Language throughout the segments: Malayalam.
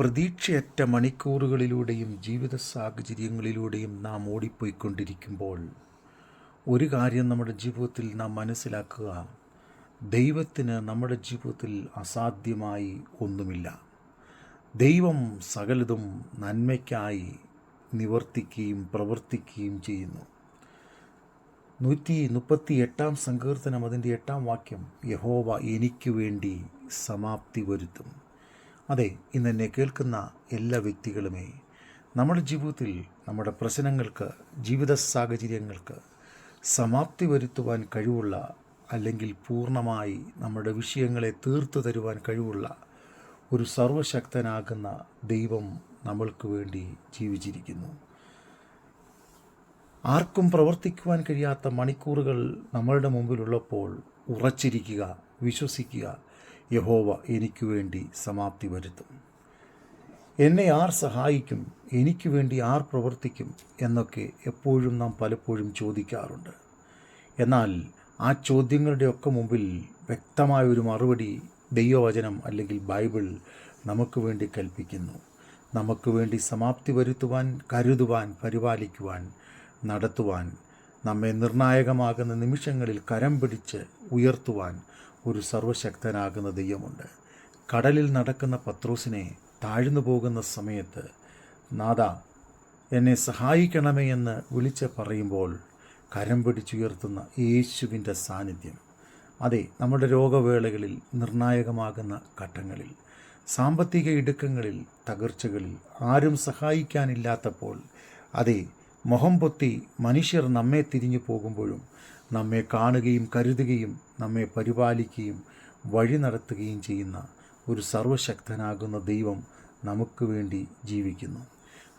പ്രതീക്ഷയറ്റ മണിക്കൂറുകളിലൂടെയും ജീവിത സാഹചര്യങ്ങളിലൂടെയും നാം ഓടിപ്പോയിക്കൊണ്ടിരിക്കുമ്പോൾ ഒരു കാര്യം നമ്മുടെ ജീവിതത്തിൽ നാം മനസ്സിലാക്കുക. ദൈവത്തിന് നമ്മുടെ ജീവിതത്തിൽ അസാധ്യമായി ഒന്നുമില്ല. ദൈവം സകലതും നന്മയ്ക്കായി നിവർത്തിക്കുകയും പ്രവർത്തിക്കുകയും ചെയ്യുന്നു. നൂറ്റി മുപ്പത്തി എട്ടാം സങ്കീർത്തനം അതിന്റെ എട്ടാം വാക്യം യഹോവ എനിക്ക് വേണ്ടി സമാപ്തി വരുത്തും. അതെ ഇന്ന് എന്നെ കേൾക്കുന്ന എല്ലാ വ്യക്തികളുമേ നമ്മുടെ ജീവിതത്തിൽ നമ്മുടെ പ്രശ്നങ്ങൾക്ക് ജീവിത സാഹചര്യങ്ങൾക്ക് സമാപ്തി വരുത്തുവാൻ കഴിവുള്ള അല്ലെങ്കിൽ പൂർണമായി നമ്മുടെ വിഷയങ്ങളെ തീർത്തു തരുവാൻ കഴിവുള്ള ഒരു സർവശക്തനാകുന്ന ദൈവം നമ്മൾക്ക് വേണ്ടി ജീവിച്ചിരിക്കുന്നു. ആർക്കും പ്രവർത്തിക്കുവാൻ കഴിയാത്ത മണിക്കൂറുകൾ നമ്മളുടെ മുമ്പിലുള്ളപ്പോൾ ഉറച്ചിരിക്കുക വിശ്വസിക്കുക യഹോവ എനിക്ക് വേണ്ടി സമാപ്തി വരുത്തും. എന്നെ ആർ സഹായിക്കും എനിക്ക് വേണ്ടി ആർ പ്രവർത്തിക്കും എന്നൊക്കെ എപ്പോഴും നാം പലപ്പോഴും ചോദിക്കാറുണ്ട്. എന്നാൽ ആ ചോദ്യങ്ങളുടെയൊക്കെ മുമ്പിൽ വ്യക്തമായ ഒരു മറുപടി ദൈവവചനം അല്ലെങ്കിൽ ബൈബിൾ നമുക്ക് വേണ്ടി കൽപ്പിക്കുന്നു. നമുക്ക് വേണ്ടി സമാപ്തി വരുത്തുവാൻ കരുതുവാൻ പരിപാലിക്കുവാൻ നടത്തുവാൻ നമ്മെ നിർണായകമാകുന്ന നിമിഷങ്ങളിൽ കരം പിടിച്ച് ഉയർത്തുവാൻ ഒരു സർവശക്തനാകുന്ന ദൈവമുണ്ട്. കടലിൽ നടക്കുന്ന പത്രോസിനെ താഴ്ന്നു പോകുന്ന സമയത്ത് നാദ എന്നെ സഹായിക്കണമേ എന്ന് വിളിച്ച് പറയുമ്പോൾ കരം പിടിച്ചുയർത്തുന്ന യേശുവിന്റെ സാന്നിധ്യം. അതെ നമ്മുടെ രോഗവേളകളിൽ നിർണായകമാകുന്ന ഘട്ടങ്ങളിൽ സാമ്പത്തിക ഇടുക്കങ്ങളിൽ തകർച്ചകളിൽ ആരും സഹായിക്കാനില്ലാത്തപ്പോൾ അതെ മൊഹം പൊത്തി മനുഷ്യർ നമ്മെ തിരിഞ്ഞു പോകുമ്പോഴും നമ്മെ കാണുകയും കരുതുകയും നമ്മെ പരിപാലിക്കുകയും വഴി നടത്തുകയും ചെയ്യുന്ന ഒരു സർവശക്തനാകുന്ന ദൈവം നമുക്ക് വേണ്ടി ജീവിക്കുന്നു.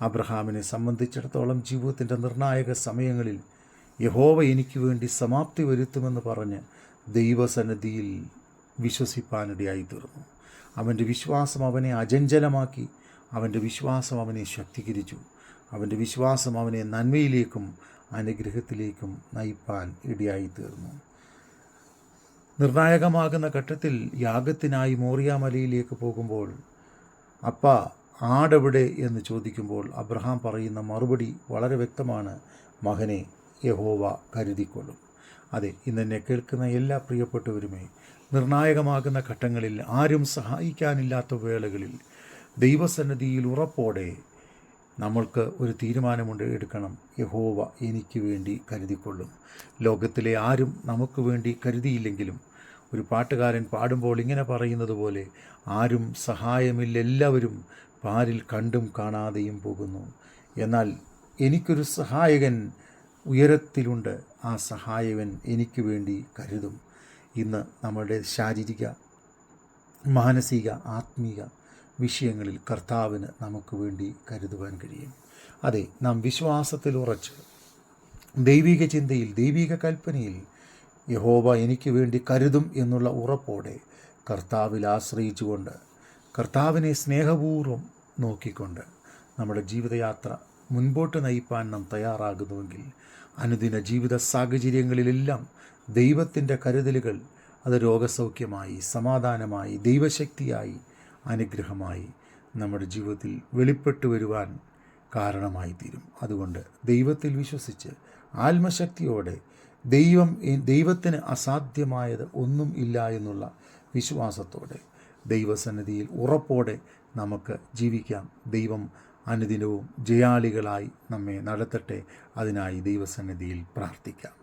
അബ്രഹാമിനെ സംബന്ധിച്ചിടത്തോളം ജീവിതത്തിന്റെ നിർണായക സമയങ്ങളിൽ യഹോവ എനിക്ക് വേണ്ടി സമാപ്തി വരുത്തുമെന്ന് പറഞ്ഞ് ദൈവസന്നിധിയിൽ വിശ്വസിപ്പാനിടയായി തീർന്നു അവന്റെ വിശ്വാസം അവനെ അചഞ്ചലമാക്കി അവന്റെ വിശ്വാസം അവനെ ശക്തീകരിച്ചു. അവന്റെ വിശ്വാസം അവനെ നന്മയിലേക്കും അനുഗ്രഹത്തിലേക്കും നയിപ്പാൻ ഇടയായിത്തീർന്നു. നിർണായകമാകുന്ന ഘട്ടത്തിൽ യാഗത്തിനായി മോറിയാമലയിലേക്ക് പോകുമ്പോൾ അപ്പ ആടെവിടെ എന്ന് ചോദിക്കുമ്പോൾ അബ്രഹാം പറയുന്ന മറുപടി വളരെ വ്യക്തമാണ്. മകനെ യഹോവ കരുതിക്കൊള്ളും. അതെ ഇന്നെന്നെ കേൾക്കുന്ന എല്ലാ പ്രിയപ്പെട്ടവരുമേ നിർണായകമാകുന്ന ഘട്ടങ്ങളിൽ ആരും സഹായിക്കാനില്ലാത്ത വേളകളിൽ ദൈവസന്നിധിയിൽ ഉറപ്പോടെ നമ്മൾക്ക് ഒരു തീരുമാനമുണ്ട് എടുക്കണം. യഹോവ എനിക്ക് വേണ്ടി കരുതിക്കൊള്ളും. ലോകത്തിലെ ആരും നമുക്ക് വേണ്ടി കരുതിയില്ലെങ്കിലും ഒരു പാട്ടുകാരൻ പാടുമ്പോൾ ഇങ്ങനെ പറയുന്നത് പോലെ ആരും സഹായമില്ല എല്ലാവരും പാരിൽ കണ്ടും കാണാതെയും പോകുന്നു. എന്നാൽ എനിക്കൊരു സഹായകൻ ഉയരത്തിലുണ്ട്. ആ സഹായകൻ എനിക്ക് വേണ്ടി കരുതും. ഇന്ന് നമ്മളുടെ ശാരീരിക മാനസിക ആത്മീയ വിഷയങ്ങളിൽ കർത്താവിന് നമുക്ക് വേണ്ടി കരുതുവാൻ കഴിയും. അതെ നാം വിശ്വാസത്തിൽ ഉറച്ച് ദൈവിക ചിന്തയിൽ ദൈവിക കൽപ്പനയിൽ യഹോവ എനിക്ക് വേണ്ടി കരുതും എന്നുള്ള ഉറപ്പോടെ കർത്താവിൽ ആശ്രയിച്ചുകൊണ്ട് കർത്താവിനെ സ്നേഹപൂർവം നോക്കിക്കൊണ്ട് നമ്മുടെ ജീവിതയാത്ര മുൻപോട്ട് നയിപ്പാൻ നാം തയ്യാറാകുന്നുവെങ്കിൽ അനുദിന ജീവിത സാഹചര്യങ്ങളിലെല്ലാം ദൈവത്തിന്റെ കരുതലുകൾ അത് രോഗസൗഖ്യമായി സമാധാനമായി ദൈവശക്തിയായി അനുഗ്രഹമായി നമ്മുടെ ജീവിതത്തിൽ വെളിപ്പെട്ടു വരുവാൻ കാരണമായി തീരും അതുകൊണ്ട് ദൈവത്തിൽ വിശ്വസിച്ച് ആത്മശക്തിയോടെ ദൈവം ദൈവത്തിന് അസാധ്യമായത് ഒന്നും ഇല്ല എന്നുള്ള വിശ്വാസത്തോടെ ദൈവസന്നിധിയിൽ ഉറപ്പോടെ നമുക്ക് ജീവിക്കാം. ദൈവം അനുദിനവും ജയാളികളായി നമ്മെ നടത്തട്ടെ. അതിനായി ദൈവസന്നിധിയിൽ പ്രാർത്ഥിക്കാം.